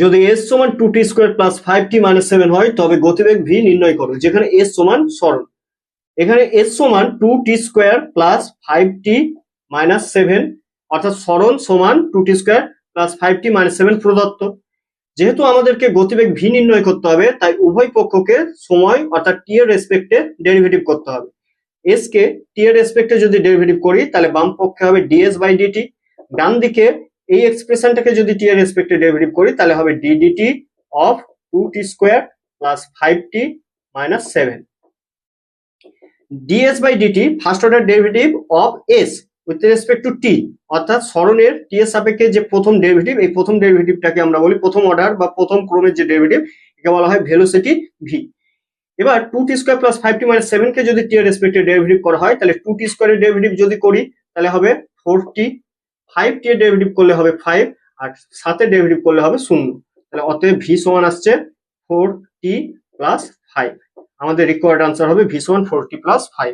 যদি এস সমান two t square plus five t minus seven হয়, তবে গতিবেগ ভি নির্ণয় করো, যেখানে এস সমান সরণ। এখানে এস সমান two t square plus five t minus seven অর্থাৎ সরণ সমান two t square plus five t minus seven প্রদত্ত। যেহেতু আমাদেরকে গতিবেগ ভি নির্ণয় করতে হবে, তাই উভয় পক্ষকে সময় অর্থাৎ টি এর রেসপেক্টে ডেরিভেটিভ করতে হবে। এস কে টি এর রেসপেক্টে যদি ডেরিভেটিভ করি, তাহলে বাম পক্ষে হবে ডিএস বাই ডিটি ডান দিকে এই এক্সপ্রেশনটাকে যদি টি এর রেসপেক্টে ডেরিভেটিভ করি, তাহলে হবে d d t of two t square plus five t minus seven d s by d t first order derivative of s with respect to t অর্থাৎ স্মরণের টি এর সাপেক্ষে যে প্রথম ডেরিভেটিভ এই প্রথম ডেরিভেটিভটাকে আমরা বলি প্রথম অর্ডার বা প্রথম ক্রমের যে ডেরিভেটিভ একে বলা হয় ভেলোসিটি ভি এবার two t square plus five t minus seven কে যদি টি এর রেসপেক্টে ডেরিভেটিভ করা হয়, তাহলে টু টি স্কোয়ারের ডেরিভেটিভ যদি করি, তাহলে হবে four t five t derivative করলে হবে ফাইভ আর সাথে ডেরিভেটিভ করলে হবে শূন্য। তাহলে অতএব ভি সমান আসছে ফোর টি প্লাস ফাইভ আমাদের রিকোয়ার্ড আনসার হবে ভি সমান ফোর টি প্লাস ফাইভ